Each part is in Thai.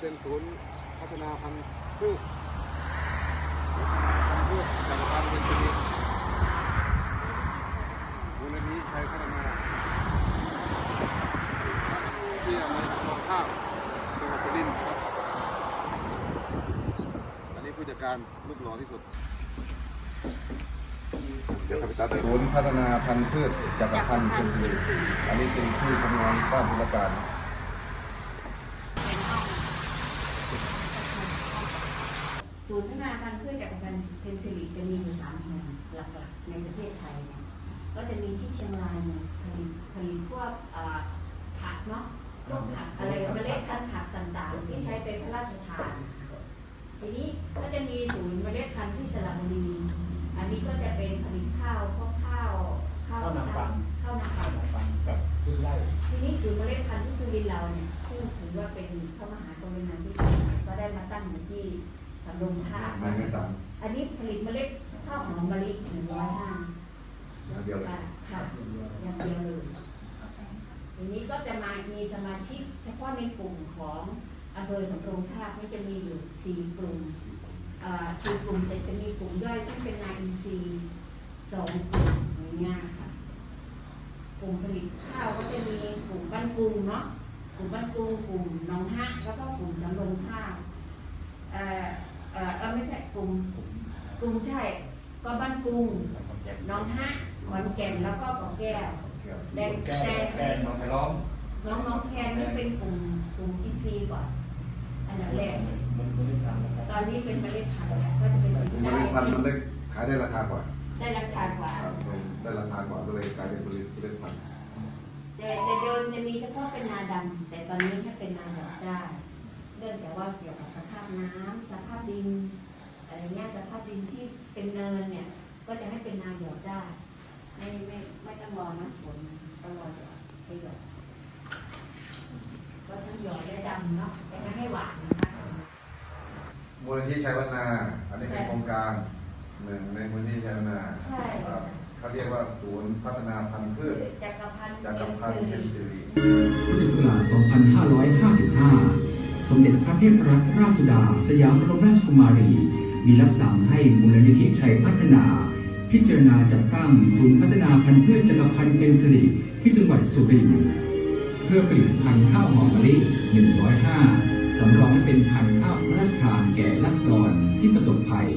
เป็นศูนย์พัฒนาพันธุ์พืชพันธุ์พืชจักรพันธุ์เป็นชนิดมูลนิธิชัยพัฒนาที่อำเภอสองข้าวจังหวัดสุรินทร์ครับ อันนี้ผู้จัดการรูปหล่อที่สุด เดี๋ยวขับตัดศูนย์พัฒนาพันธุ์พืชจักรพันธุ์เป็นสิริอันนี้เป็นที่ทำงานบ้านธุรการ ศูนย์พัฒนาพันธุ์พืชจักรพันธุ์เพนซิลิจะมีอยู่สามแห่งหลักๆ ในประเทศไทยเนี่ยก็จะมีที่เชียงรายเนี่ยผลิตผลิตพวกอ่าผักเนาะพวกผักอะไรเมล็ดพันธุ์ผักต่างๆ ที่ใช้เป็นพระราชทาน ทีนี้ก็จะมีศูนย์เมล็ดพันธุ์ที่สระบุรีอันนี้ก็จะเป็นผลิตข้าวพวกข้าวข้าวนาปังข้าวนาปังฟังกับพืชไร่ทีนี้ศูนย์เมล็ดพันธุ์ที่สุรินทร์เราเนี่ยซึ่งถือว่าเป็นพระมหากรุณาธิคุณก็ได้มาตั้งอยู่ที่ สำโรงท่าในเมษาอันนี้ผลิตเมล็ดข้าวหอมมะลิหนึ่งร้อยห้าเดียวเลยค่ะอย่างเดียวเลยทีนี้ก็จะมามีสมาชิกเฉพาะในกลุ่มของอำเภอสำโรงท่าที่จะมีอยู่สี่กลุ่มอ่าสี่กลุ่มแต่จะมีกลุ่มย่อยซึ่งเป็นนายอินทรีย์สองกลุ่มอย่างเงี้ยค่ะ กลุ่มผลิตข้าวก็จะมีกลุ่มบ้านกรุงเนาะกลุ่มบ้านกรุงกลุ่มหนองฮะแล้วก็กลุ่มสำโรงท่าเอ่อ เอ่อเออไม่ใช่กลุ่มกลุ่มใช่ ก็บ้านกรุงหน้องฮะขอนแก่นแล้วก็เกาะแก้วแต่แก้แต่แก้น้องไผ่ล้อมน้องน้องแคนนี่เป็นกลุ่มกลุ่มอินซีย์ก่อนอันดับแรกมันไม่ได้ทำแล้วครับตอนนี้เป็นเมล็ดพันธุ์แล้วก็จะเป็นสิ่งเมที่ล็ดพันธุ์มันได้ได้ขายได้ราคากว่า ได้ราคากว่าครับได้ราคากว่าก็เลยกลายเป็นผลิตเมล็ดพันธุ์แต่แต่เดิมจะมีเฉพาะเป็นนาดำแต่ตอนนี้ถ้าเป็นนาดำได้ เรื่องแต่ว่าเกี่ยวกับสภาพน้ำสภาพดินอะไรเงี้ยสภาพดินที่เป็นเนินเนี่ย ก็จะให้เป็นนาหยอดได้ไม่ไม่ไม่ต้องรอน้ำฝนต้องรอหยอดให้หยอดก็ทั้งหยอดและดำเนาะแต่ไม่ให้หวานนะคะมูลนิธิชัยพัฒนา อันนี้เป็นโครงการหนึ่งในมูลนิธิชัยพัฒนาใช่ครับเขาเรียกว่าศูนย์พัฒนาพันธุ์พืชจักรพันธ์จักรพันธุ์เชนสิริพุทธศักราช2555 สมเด็จพระเทพรัตนราชสุดา สยามบรมราชกุมารี มีรับสั่งให้มูลนิธิชัยพัฒนา พิจารณาจัดตั้งศูนย์พัฒนาพันธุ์พืชจักรพันธุ์เป็นสิริที่จังหวัดสุรินทร์เพื่อผลิตพันธุ์ข้าวหอมมะลิ 105 สำรองให้เป็นพันธุ์ข้าวพระราชทานแก่รัษฎรที่ประสบภัย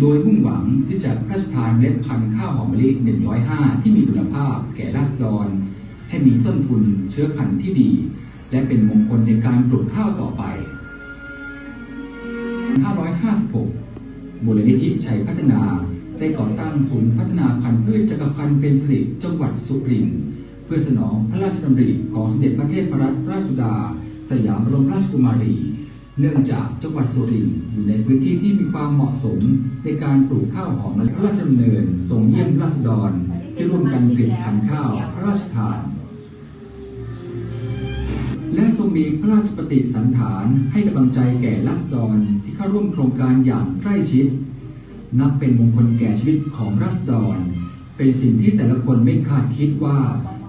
โดยมุ่งหวังที่จะพระราชทานเมล็ดพันธุ์ข้าวหอมมะลิ 105 ที่มีคุณภาพแก่ราษฎรให้มีต้นทุนเชื้อพันธุ์ที่ดี และเป็นมงคลในการปลูกข้าวต่อไป 556มูลนิธิชัยพัฒนาได้ก่อตั้งศูนย์พัฒนาพันธุ์พืชจักรพันธุ์เป็นสิริจังหวัดสุรินทร์เพื่อสนองพระราชดำริของสมเด็จพระเทพรัตนราชสุดา สยามบรมราชกุมารี เนื่องจากจังหวัดสุรินทร์อยู่ในพื้นที่ที่มีความเหมาะสมในการปลูกข้าวหอมมะลิพระราชดำเนินส่งเยี่ยมราษฎรที่ร่วมกันผลิตพันธุ์ข้าวพระราชทาน และทรงมีพระราชปฏิสันฐานให้กำลังใจแก่รัษฎรที่เข้าร่วมโครงการอย่างใกล้ชิด นับเป็นมงคลแก่ชีวิตของรัษฎร เป็นสิ่งที่แต่ละคนไม่คาดคิดว่า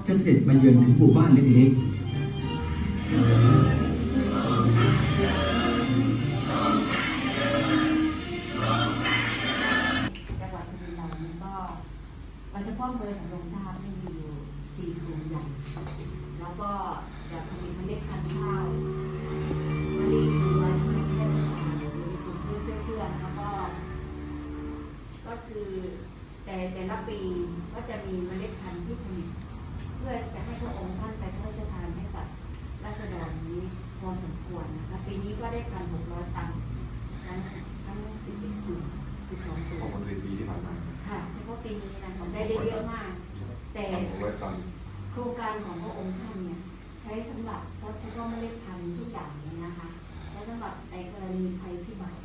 จะเสด็จมาเยือนถึงหมู่บ้านเล็กๆจังหวัดสุรินทร์เรานี่ก็เราเฉพาะอำเภอสำรงทาบที่มีอยู่ สี่ถุงใหญ่แล้วก็แบบทำเป็นเมล็ดพันธุ์ข้าวมะลิหนึ่งร้อยห้าสิบห้ามีกลุ่มเพื่อนเพื่อนๆแล้วก็ ก็คือแต่แต่ละปีก็จะมีเมล็ดพันธุ์ที่ผลิต เพื่อจะให้พระองค์ท่านไปพระราชทานให้กับราษฎรนี้พอสมควรนะคะปีนี้ก็ได้พันหกร้อยตันทั้งทั้งสิบเอ็ดกลุ่มสิบสองกลุ่ ของ ม ผลิตปีที่ผ่านมา ค่ะเฉพาะปีนี้นะผมได้ได้เยอะมาก แต่หกร้ตันโครงการของพระองค์ท่านเนี่ยใช้สำหรับทรัพย์ก็ไมล็ดพันทุกอย่างเลยนะคะ และสำหรับในกรณีภัยพิบัติ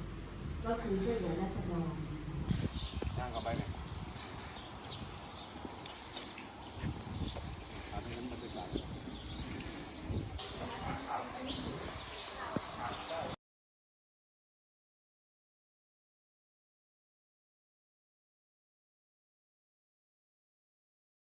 ก็คือช่วยเหลือราษฎรจ้างเข้าไปเนี่ย